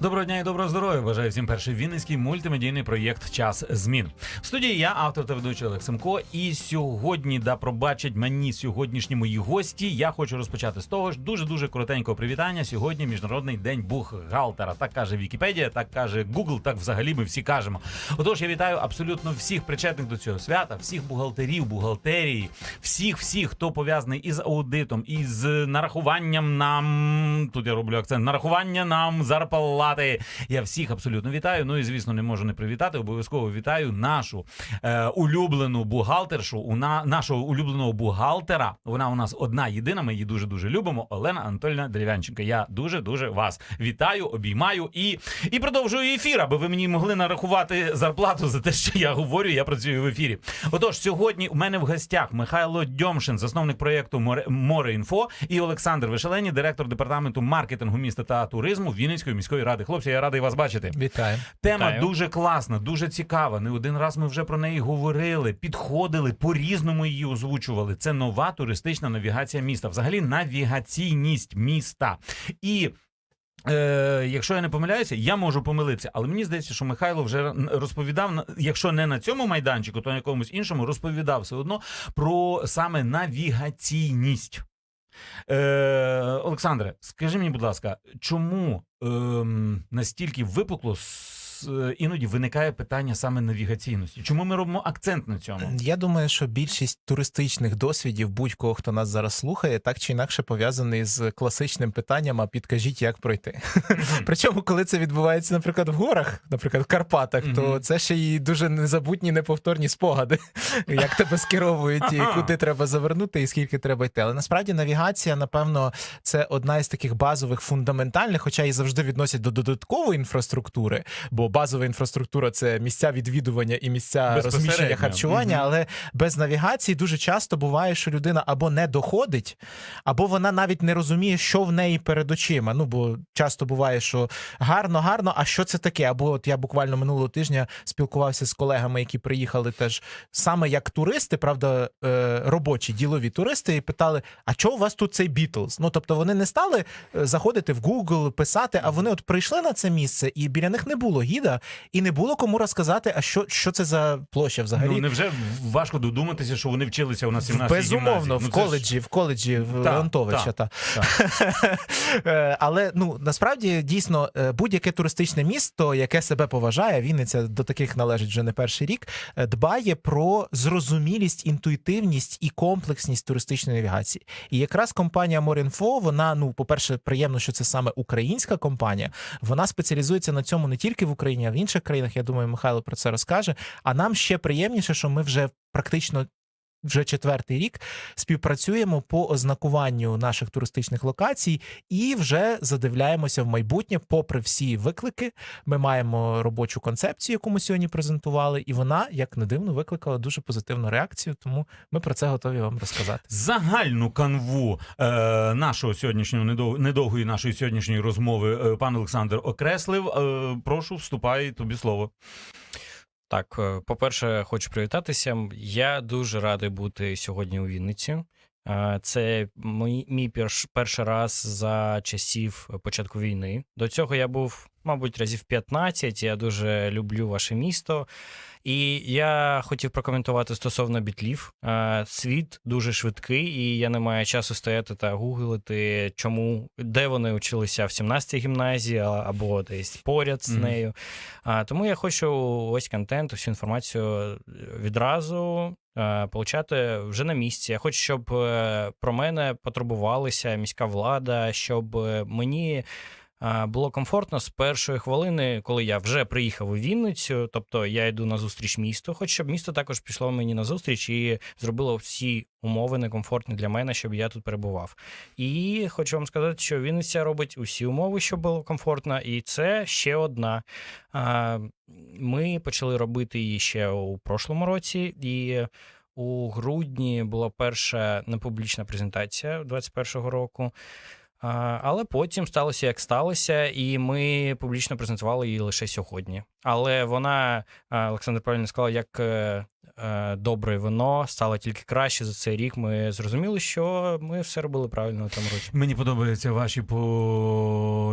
Доброго дня і доброго здоров'я. Бажаю всім перший вінницький мультимедійний проєкт Час змін. В студії я, автор та ведучий Олег Семко. І сьогодні, да пробачать мені сьогоднішні мої гості. Я хочу розпочати з того ж дуже дуже коротенького привітання. Сьогодні міжнародний день бухгалтера. Так каже Вікіпедія, так каже Google, так взагалі ми всі кажемо. Отож, я вітаю абсолютно всіх причетних до цього свята, всіх бухгалтерів, бухгалтерії, всіх, всіх, хто пов'язаний із аудитом, із нарахуванням нам. Тут я роблю акцент нарахування нам зарплати. Я всіх абсолютно вітаю. Ну і звісно, не можу не привітати. Обов'язково вітаю нашу е, улюблену бухгалтершу. У на нашого улюбленого бухгалтера. Вона у нас одна єдина. Ми її дуже дуже любимо. Олена Анатольна Дерев'янченко. Я дуже дуже вас вітаю, обіймаю і, і продовжую ефір, аби ви мені могли нарахувати зарплату за те, що я говорю. Я працюю в ефірі. Отож, сьогодні у мене в гостях Михайло Дьомшин, засновник проєкту Море Морeinfo, і Олександр Вишелені, директор департаменту маркетингу міста та туризму Вінницької міської ради. Хлопці, я радий вас бачити. Вітаю. Тема Вітаю. дуже класна, дуже цікава. Не один раз ми вже про неї говорили, підходили, по-різному її озвучували. Це нова туристична навігація міста, взагалі навігаційність міста. І Е, якщо я не помиляюся, я можу помилитися, але мені здається, що Михайло вже розповідав, на- якщо не на цьому майданчику, то на якомусь іншому розповідав все одно про саме навігаційність. Е, Олександре, скажи мені, будь ласка, чому е, настільки випукло іноді виникає питання саме навігаційності? Чому ми робимо акцент на цьому? Я думаю, що більшість туристичних досвідів будь-кого, хто нас зараз слухає, так чи інакше пов'язаний з класичним питанням: а підкажіть, як пройти. Причому, коли це відбувається, наприклад, в горах, наприклад, в Карпатах, то це ще й дуже незабутні, неповторні спогади, як тебе скеровують, і куди треба завернути, і скільки треба йти. Але насправді навігація, напевно, це одна із таких базових фундаментальних, хоча і завжди відносять до додаткової інфраструктури, бо базова інфраструктура це місця відвідування і місця розміщення харчування, Мгм. але без навігації дуже часто буває, що людина або не доходить, або вона навіть не розуміє, що в неї перед очима. Ну бо часто буває, що гарно, гарно, а що це таке? Або от я буквально минулого тижня спілкувався з колегами, які приїхали теж саме як туристи, правда, е, робочі ділові туристи, і питали: а чого у вас тут цей Бітлз? Ну тобто вони не стали е, заходити в Google, писати, а вони от прийшли на це місце, і біля них не було гіда, і не було кому розказати, а що, що це за площа взагалі. Ну невже важко додуматися, що вони вчилися у нас 17 Безумовно, в коледжі, в коледжі в Та, Леонтовича. та, Та. Але ну насправді дійсно е, будь-яке туристичне місто, яке себе поважає, Вінниця до таких належить вже не перший рік, е, дбає про зрозумілість, інтуїтивність і комплексність туристичної навігації. І якраз компанія Morinfo, вона, ну, по-перше, приємно, що це саме українська компанія. Вона спеціалізується на цьому не тільки в Україні, а в інших країнах. Я думаю, Михайло про це розкаже. А нам ще приємніше, що ми вже практично. Вже четвертий рік співпрацюємо по ознакуванню наших туристичних локацій і вже задивляємося в майбутнє. Попри всі виклики, ми маємо робочу концепцію, яку ми сьогодні презентували, і вона, як не дивно, викликала дуже позитивну реакцію. Тому ми про це готові вам розказати. Загальну канву е, нашого сьогоднішнього недов- недовгої нашої сьогоднішньої розмови е, пан Олександр окреслив. Е, прошу, вступай тобі слово. Так, е, по-перше, хочу привітатися. Я дуже радий бути сьогодні у Вінниці. Е, Це мій, мій перш, перший раз за часів початку війни. До цього я був, мабуть, разів 15. Я дуже люблю ваше місто. І я хотів прокоментувати стосовно бітлів. Е, Світ дуже швидкий, і я не маю часу стояти та гуглити, чому де вони училися в 17-й гімназії або десь поряд з нею. А, тому я хочу ось контент, всю інформацію відразу е, получати вже на місці. Я хочу, щоб е, про мене потурбувалися міська влада, щоб е, мені. Було комфортно з першої хвилини, коли я вже приїхав у Вінницю, тобто я йду на зустріч місту, хоч щоб місто також пішло мені на зустріч і зробило всі умови некомфортні для мене, щоб я тут перебував. І хочу вам сказати, що Вінниця робить усі умови, щоб було комфортно, і це ще одна. Ми почали робити її ще у прошлому році, і у грудні була перша непублічна презентація 2021 року. Але потім сталося як сталося, і ми публічно презентували її лише сьогодні. Але вона, Олександр правильно сказав, як е, е, добре вино стало тільки краще за цей рік. Ми зрозуміли, що ми все робили правильно в тому році. Мені подобаються ваші порівняння,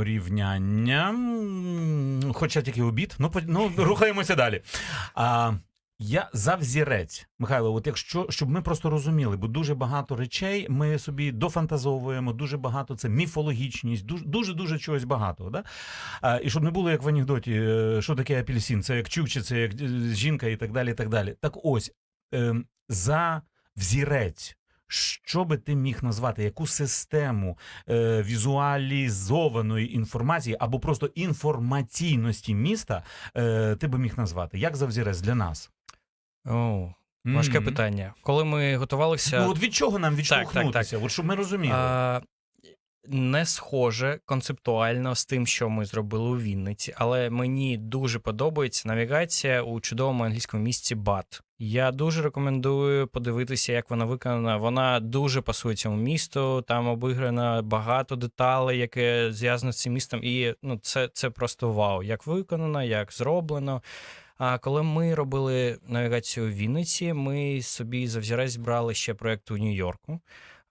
хоча тільки обід. Ну, ну рухаємося далі. А, я за взірець, Михайло. От якщо щоб ми просто розуміли, бо дуже багато речей ми собі дофантазовуємо, дуже багато це міфологічність, дуже дуже дуже чогось багато. Да? А, і щоб не було як в анекдоті, е, що таке апельсин, це як чукче, це як е, жінка і так далі. і так далі. Так ось е, за взірець. Що би ти міг назвати, яку систему е, візуалізованої інформації або просто інформаційності міста е, ти би міг назвати? Як за взірець для нас? О, важке Мгм. питання. Коли ми готувалися. Ну от від чого нам відштовхнутися? От щоб ми розуміли. А, не схоже концептуально з тим, що ми зробили у Вінниці, але мені дуже подобається навігація у чудовому англійському місті Бат. Я дуже рекомендую подивитися, як вона виконана. Вона дуже пасує цьому місту. Там обіграно багато деталей, яке зв'язано з цим містом. І ну, це, це просто вау. Як виконано, як зроблено. А коли ми робили навігацію у Вінниці, ми собі за взірець брали ще проєкт у Нью-Йорку.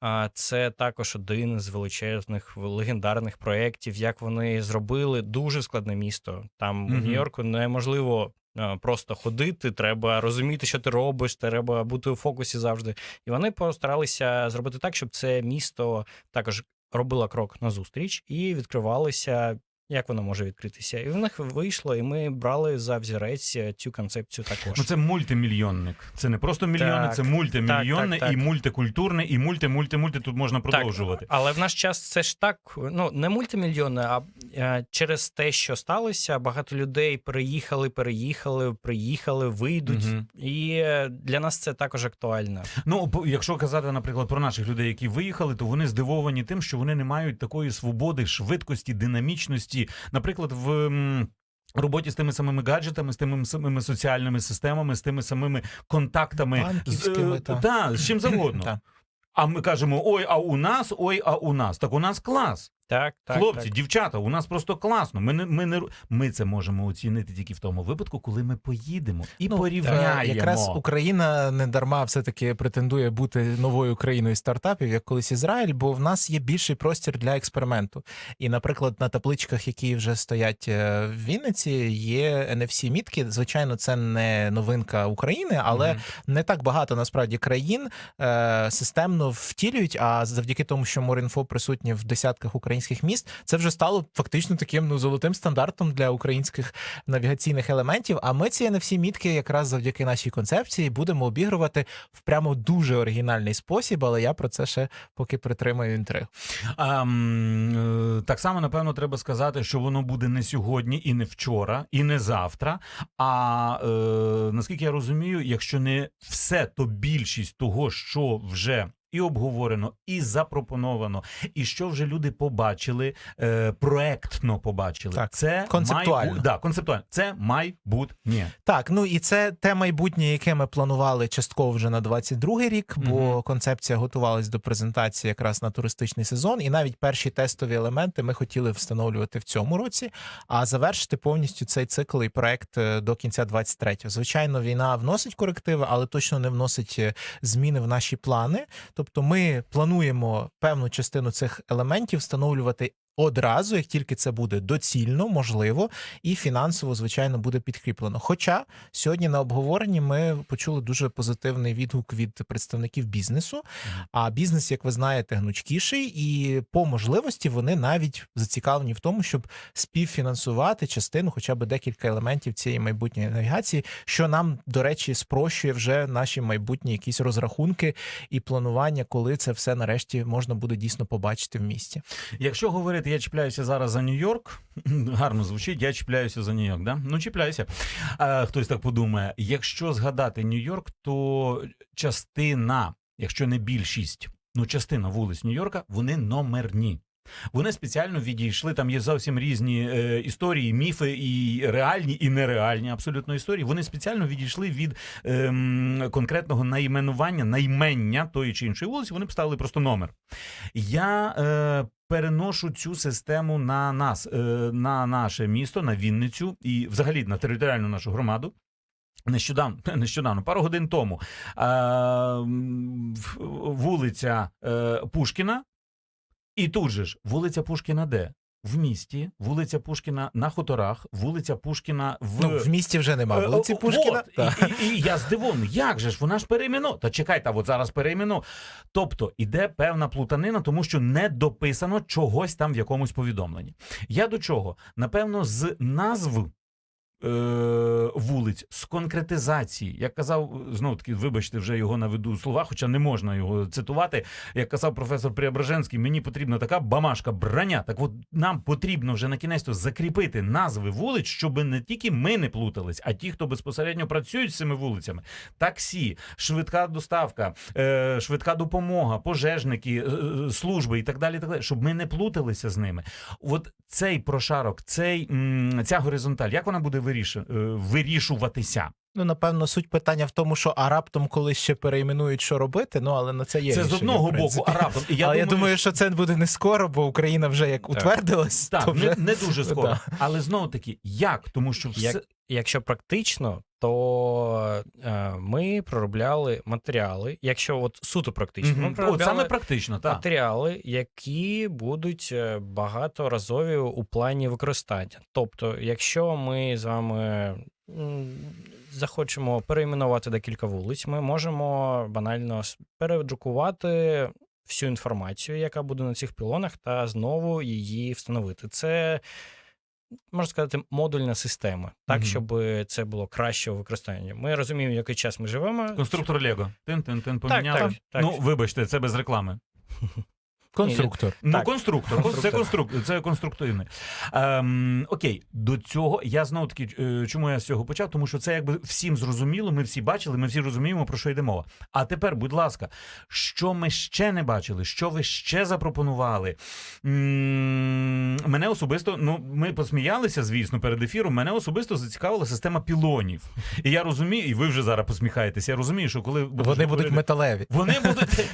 А це також один з величезних легендарних проєктів, як вони зробили дуже складне місто. Там Мгм. у Нью-Йорку неможливо просто ходити, треба розуміти, що ти робиш, треба бути у фокусі завжди. І вони постаралися зробити так, щоб це місто також робило крок назустріч і відкривалося. Як воно може відкритися? І в них вийшло, і ми брали за взірець е, цю концепцію також. Ну, це мультимільйонник. Це не просто мільйони, Так, це мультимільйонне так, так, і мультикультурне, і мульти, мульти, мульти. Тут можна продовжувати. Так, але в наш час це ж так, ну не мультимільйони, а е, через те, що сталося, багато людей переїхали, переїхали, приїхали, вийдуть. Мгм. І е, для нас це також актуально. Ну, якщо казати, наприклад, про наших людей, які виїхали, то вони здивовані тим, що вони не мають такої свободи, швидкості, динамічності. Наприклад, в. Роботі з тими самими гаджетами, з тими самими соціальними системами, з тими самими контактами з, та. та, з чим завгодно. Та. А ми кажемо: ой, а у нас, ой, а у нас. Так у нас клас. Так, так, Хлопці, так. дівчата, у нас просто класно. Ми не ми не ми це можемо оцінити тільки в тому випадку, коли ми поїдемо і Ну, порівняємо. Якраз Україна не дарма все-таки претендує бути новою країною стартапів, як колись Ізраїль, бо в нас є більший простір для експерименту. І, наприклад, на табличках, які вже стоять е, в Вінниці, є NFC мітки. Звичайно, це не новинка України, але Мгм. не так багато насправді країн е, системно втілюють. А завдяки тому, що Морінфо присутні в десятках українських міст, це вже стало фактично таким ну золотим стандартом для українських навігаційних елементів. А ми ці NFC мітки, якраз завдяки нашій концепції, будемо обігрувати в прямо дуже оригінальний спосіб. Але я про це ще поки притримаю інтриг. А, е, так само, напевно, треба сказати, що воно буде не сьогодні, і не вчора, і не завтра. А е, наскільки я розумію, якщо не все, то більшість того, що вже. І обговорено, і запропоновано, і що вже люди побачили, е, проектно побачили. Так, це концептуально. майбу- да, концептуально. Це майбутнє. Так, ну і це те майбутнє, яке ми планували частково вже на 22-й рік, бо Мгм. концепція готувалась до презентації якраз на туристичний сезон, і навіть перші тестові елементи ми хотіли встановлювати в цьому році, а завершити повністю цей цикл і проект е, до кінця 23-го. Звичайно, війна вносить корективи, але точно не вносить е, зміни в наші плани. Тобто, ми плануємо певну частину цих елементів встановлювати. Одразу, як тільки це буде доцільно, можливо, і фінансово, звичайно, буде підкріплено. Хоча сьогодні на обговоренні ми почули дуже позитивний відгук від представників бізнесу. А бізнес, як ви знаєте, гнучкіший, і по можливості вони навіть зацікавлені в тому, щоб співфінансувати частину, хоча б декілька елементів цієї майбутньої навігації, що нам, до речі, спрощує вже наші майбутні якісь розрахунки і планування, коли це все нарешті можна буде дійсно побачити в місті. Якщо говорити, я чіпляюся зараз за Нью-Йорк, гарно звучить, я чіпляюся за Нью-Йорк, да? Ну, чіпляюся. А, хтось так подумає. Якщо згадати Нью-Йорк, то частина, якщо не більшість, ну частина вулиць Нью-Йорка, вони номерні. Вони спеціально відійшли. Там є зовсім різні е, історії, міфи, і реальні, і нереальні абсолютно історії. Вони спеціально відійшли від ем, конкретного найменування, наймення тої чи іншої вулиці. Вони поставили просто номер. Я е, переношу цю систему на нас, е, на наше місто, на Вінницю і взагалі на територіальну нашу громаду. Нещодавно, нещодавно, пару годин тому, е, вулиця е, Пушкіна, і тут же ж вулиця Пушкіна де? В місті, вулиця Пушкіна на хуторах, вулиця Пушкіна в, Ну, в місті вже нема Е, вулиці Пушкіна. от. І, і, і я здивований, як же ж вона ж переймену. Та чекайте, та от зараз переймену. Тобто іде певна плутанина, тому що не дописано чогось там в якомусь повідомленні. Я до чого? Напевно, з назв. Е, Вулиць з конкретизації, як казав знову таки, вибачте, вже його наведу слова, хоча не можна його цитувати. Як казав професор Преображенський, мені потрібна така бамашка, броня. Так от нам потрібно вже на кінець закріпити назви вулиць, щоб не тільки ми не плутались, а ті, хто безпосередньо працюють з цими вулицями. Таксі, швидка доставка, е, швидка допомога, пожежники, е, служби і так далі. Так далі, щоб ми не плуталися з ними. От цей прошарок, цей ця горизонталь, як вона буде виріш, е, вирішуватися? Ну, напевно, суть питання в тому, що а раптом колись ще перейменують, що робити. Ну, але на це є. це з одного боку, а раптом. І Я але я думаю, що це буде не скоро, бо Україна вже як утвердилась, так, то вже не, не дуже скоро. Да. Але знову таки, як? Тому що все Як- Якщо практично, то е, ми проробляли матеріали. Якщо от суто практично, Мгм. ми От проробляли саме практично, так. матеріали, які будуть е, багаторазові у плані використання. Тобто, якщо ми з вами захочемо перейменувати декілька вулиць, ми можемо банально передрукувати всю інформацію, яка буде на цих пілонах, та знову її встановити. Це. Можна сказати, модульна система, так, Мгм. щоб це було краще у використанні. Ми розуміємо, який час ми живемо. Конструктор Лего. Тин-тин-тин поміняли. так, так. Ну, вибачте, це без реклами. конструктор. Ну, Так. конструктор. Це Конструктор. це конструктивне. Ем, окей, до цього я знову таки, е, чому я з цього почав? Тому що це якби всім зрозуміло, ми всі бачили, ми всі розуміємо, про що йде мова. А тепер, будь ласка, що ми ще не бачили, що ви ще запропонували? М, Мене особисто, ну ми посміялися, звісно, перед ефіром. Мене особисто зацікавила система пілонів. І я розумію, і ви вже зараз посміхаєтеся. Я розумію, що коли Вони будуть говорити- металеві. вони будуть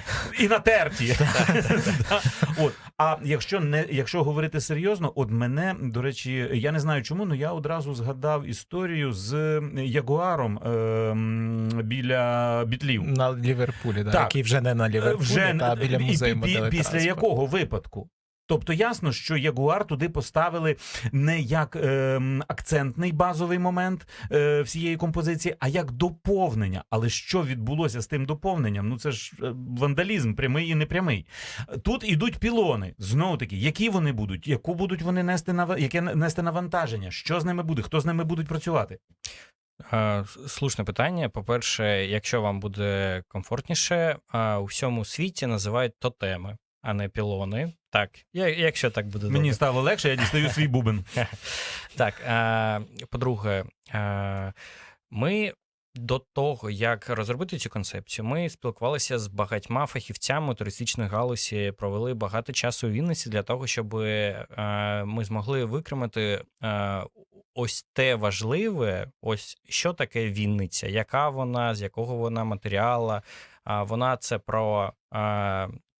і натерті. От. А якщо не якщо говорити серйозно, от мене, до речі, я не знаю чому, але я одразу згадав історію з Ягуаром е, біля бітлів. На Ліверпулі, да, Так. який вже не на Ліверпулі, Вже та біля музею і- пі- після якого випадку? Тобто ясно, що Ягуар туди поставили не як ем, акцентний базовий момент е, всієї композиції, а як доповнення. Але що відбулося з тим доповненням? Ну це ж е, вандалізм, прямий і непрямий. Тут ідуть пілони. Знову таки, які вони будуть, яку будуть вони нести нав... яке нести навантаження? Що з ними буде? Хто з ними будуть працювати? Е, Слушне питання. По-перше, якщо вам буде комфортніше, е, у всьому світі називають тотеми, а не пілони. Так, я- якщо так буде Мені добре. стало легше, я дістаю свій бубен. Так, е, по-друге, е, ми до того, як розробити цю концепцію, ми спілкувалися з багатьма фахівцями туристичної галузі, провели багато часу у Вінниці для того, щоб е, ми змогли викремити е, ось те важливе, ось що таке Вінниця, яка вона, з якого вона матеріала. Вона це про,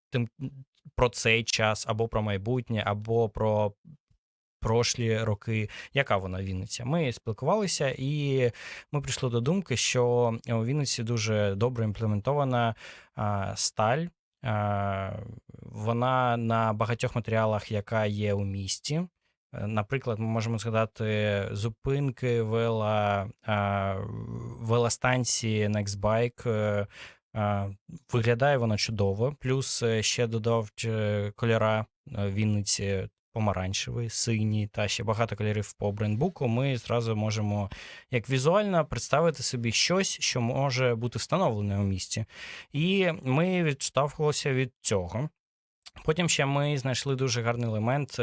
тим, про цей час, або про майбутнє, або про прошлі роки. Яка вона Вінниця? Ми спілкувалися, і ми прийшли до думки, що у Вінниці дуже добре імплементована а, сталь. А, вона на багатьох матеріалах, яка є у місті. Е, Наприклад, ми можемо згадати зупинки вела, а, велостанції Nextbike. Виглядає вона чудово. Плюс е, ще додав е, кольора е, Вінниці помаранчевий, синій та ще багато кольорів по брендбуку. Ми зразу можемо як візуально представити собі щось, що може бути встановлене у місті. І ми відштовхувалися від цього. Потім ще ми знайшли дуже гарний елемент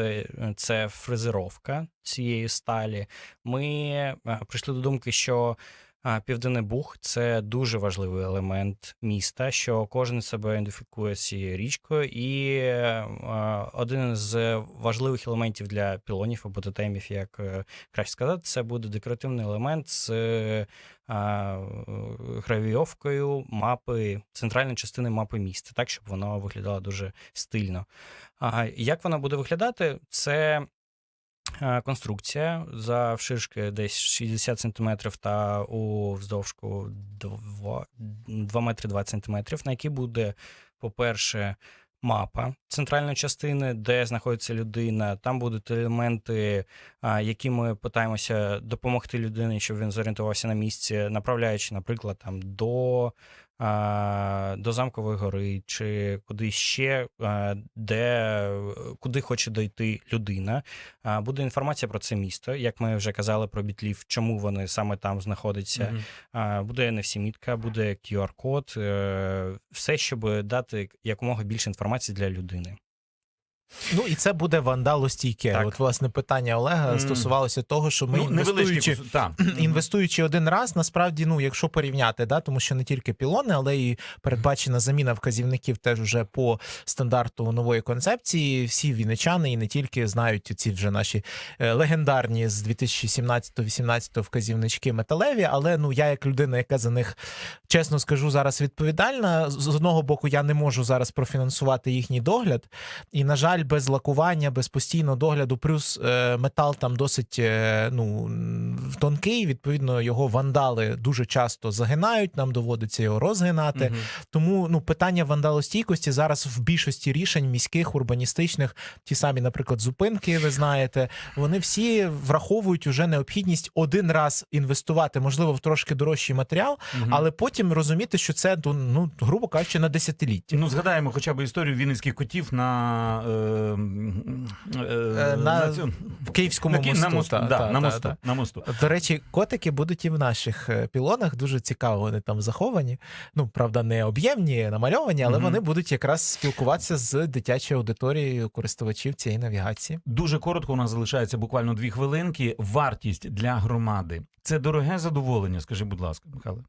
це фрезеровка цієї сталі. Ми прийшли до думки, що Південний Буг це дуже важливий елемент міста, що кожен себе ідентифікує цією річкою. І е, один з важливих елементів для пілонів або тотемів, як е, краще сказати, це буде декоративний елемент з е, гравійовкою мапи, центральної частини мапи міста, так щоб воно виглядало дуже стильно. Як вона буде виглядати? Це конструкція завширшки десь 60 см та у вздовжку 2, 2 метри 20 см, на якій буде, по-перше, мапа центральної частини, де знаходиться людина. Там будуть елементи, які ми питаємося допомогти людині, щоб він зорієнтувався на місці, направляючи, наприклад, там до. До замкової гори, чи куди ще, де куди хоче дойти людина. Буде інформація про це місто, як ми вже казали про бітлів, чому вони саме там знаходяться. А, Буде NFC-мітка, буде QR-код, е, все, щоб дати якомога більше інформації для людини. Ну і це буде вандалостійке. От власне питання Олега Мгм. стосувалося того, що ми ну, інвестуючи. та. Інвестуючи один раз, насправді, ну якщо порівняти, да, тому що не тільки пілони, але і передбачена заміна вказівників теж уже по стандарту нової концепції. Всі вінничани і не тільки знають ці вже наші е, легендарні з 2017-18 вказівнички металеві. Але ну я, як людина, яка за них чесно скажу, зараз відповідальна. З одного боку, я не можу зараз профінансувати їхній догляд, і на жаль, без лакування, без постійного догляду, плюс е, метал там досить е, ну тонкий. Відповідно, його вандали дуже часто загинають. Нам доводиться його розгинати. Мгм. Тому ну питання вандалостійкості зараз в більшості рішень міських урбаністичних, ті самі, наприклад, зупинки, ви знаєте, вони всі враховують уже необхідність один раз інвестувати, можливо, в трошки дорожчий матеріал, Мгм. але потім розуміти, що це ну грубо кажучи, на десятиліття. Ну, згадаємо хоча б історію вінницьких котів на, Е, на цьому- В Київському на, мосту. на мосту, та, да, та, на, мосту та. на мосту. До речі, котики будуть і в наших е, пілонах. Дуже цікаво, вони там заховані. Ну, правда, не об'ємні, намальовані, але Мгм. вони будуть якраз спілкуватися з дитячою аудиторією користувачів цієї навігації. Дуже коротко, у нас залишається буквально дві хвилинки. Вартість для громади. Це дороге задоволення, скажи, будь ласка, Михайло.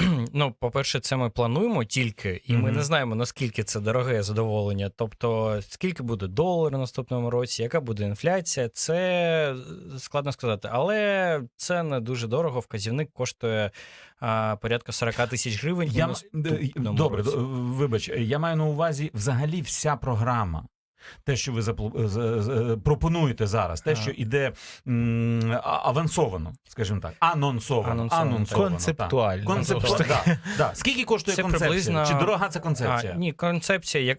Е, Ну, по-перше, це ми плануємо тільки, і ми не знаємо, наскільки це дороге задоволення. Тобто, скільки буде долар наступному році, яка буде інфляція, це складно сказати. Але це не дуже дорого. Вказівник коштує а, порядка 40 тисяч гривень. Я, м- наступному добре, році. вибач, я маю на увазі взагалі вся програма. Те, що ви запл- з- з- пропонуєте зараз, те, що іде авансовано, скажімо так, анонсовано. Анонсовано, Концептуально. так. Концепту- Знову да, да. Скільки коштує Це концепція? приблизно- Чи дорога ця концепція? А, ні, концепція як.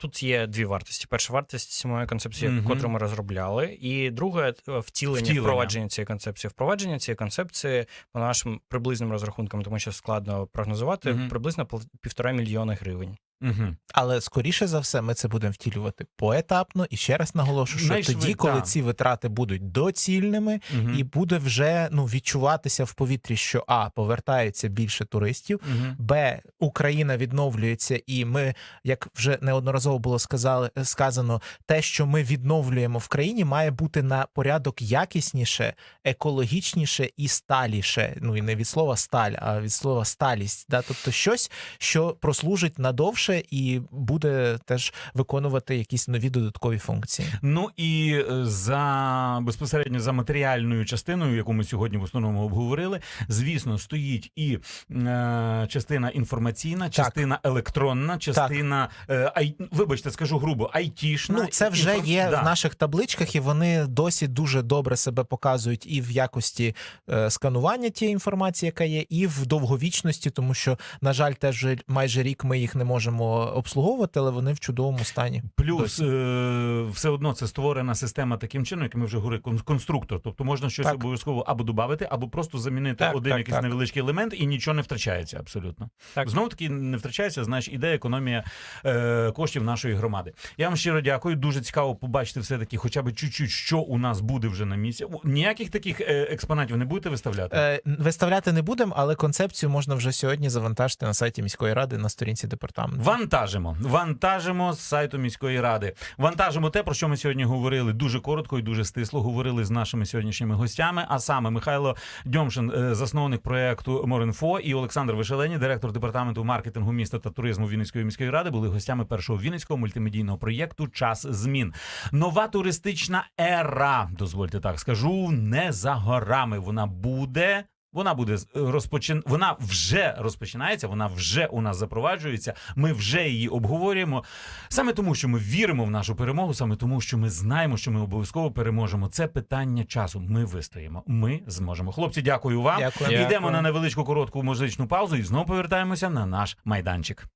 Тут є дві вартості. Перша вартість моєї концепції, Мгм. котру ми розробляли, і друга е, втілення, Втілення. впровадження цієї концепції. Впровадження цієї концепції по нашим приблизним розрахункам, тому що складно прогнозувати, Мгм. приблизно півтора мільйони гривень. Угу. Але скоріше за все, ми це будемо втілювати поетапно. І ще раз наголошу, що Найшвид- тоді, коли та. ці витрати будуть доцільними, Угу. і буде вже ну відчуватися в повітрі, що а повертається більше туристів. Угу. Б Україна відновлюється, і ми, як вже неодноразово було сказали, сказано, те, що ми відновлюємо в країні, має бути на порядок якісніше, екологічніше і сталіше. Ну і не від слова сталь, а від слова сталість. Да? Тобто щось, що прослужить надовше і буде теж виконувати якісь нові додаткові функції. Ну і е, за безпосередньо за матеріальною частиною, яку ми сьогодні в основному обговорили, звісно, стоїть і е, частина інформаційна, частина електронна, частина е, ай, вибачте, скажу грубо, айтішна. Ну, це вже Інфор- є да. в наших табличках, і вони досі дуже добре себе показують і в якості е, сканування тієї інформації, яка є, і в довговічності, тому що, на жаль, теж майже рік ми їх не можемо обслуговувати, але вони в чудовому стані. Плюс е, все одно це створена система таким чином, як ми вже говорили, конструктор. Тобто можна щось Так. обов'язково або додати, або просто замінити Так, один так, якийсь так. невеличкий елемент, і нічого не втрачається абсолютно. Так. Знову таки не втрачається, знаєш, іде економія е, коштів нашої громади. Я вам щиро дякую. Дуже цікаво побачити все таки, хоча б чуть-чуть, що у нас буде вже на місці. Ніяких таких е, експонатів не будете виставляти. Е, виставляти не будемо, але концепцію можна вже сьогодні завантажити на сайті міської ради на сторінці департаменту. Вантажимо, вантажимо з сайту міської ради. Вантажимо те, про що ми сьогодні говорили дуже коротко і дуже стисло. Говорили з нашими сьогоднішніми гостями. А саме Михайло Дьомшин, е, засновник проекту Моринфо, і Олександр Вишелені, директор департаменту маркетингу міста та туризму Вінницької міської ради, були гостями першого вінницького мультимедійного проєкту Час змін. Нова туристична ера, дозвольте так скажу, не за горами. Вона буде. Вона буде з- розпочин... Вона вже розпочинається, вона вже у нас запроваджується. Ми вже її обговорюємо. Саме тому, що ми віримо в нашу перемогу, саме тому, що ми знаємо, що ми обов'язково переможемо. Це питання часу. Ми вистоїмо. Ми зможемо. Хлопці, дякую вам. Дякую. Дякую. Йдемо на невеличку коротку музичну паузу і знову повертаємося на наш майданчик.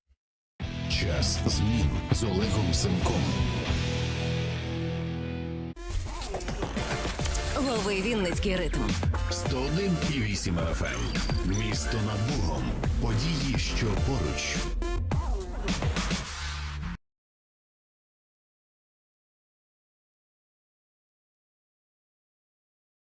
Час змін з Олегом Семком. Лови Вінницький ритм. 101,8 FM. Місто над Богом. Події, що поруч.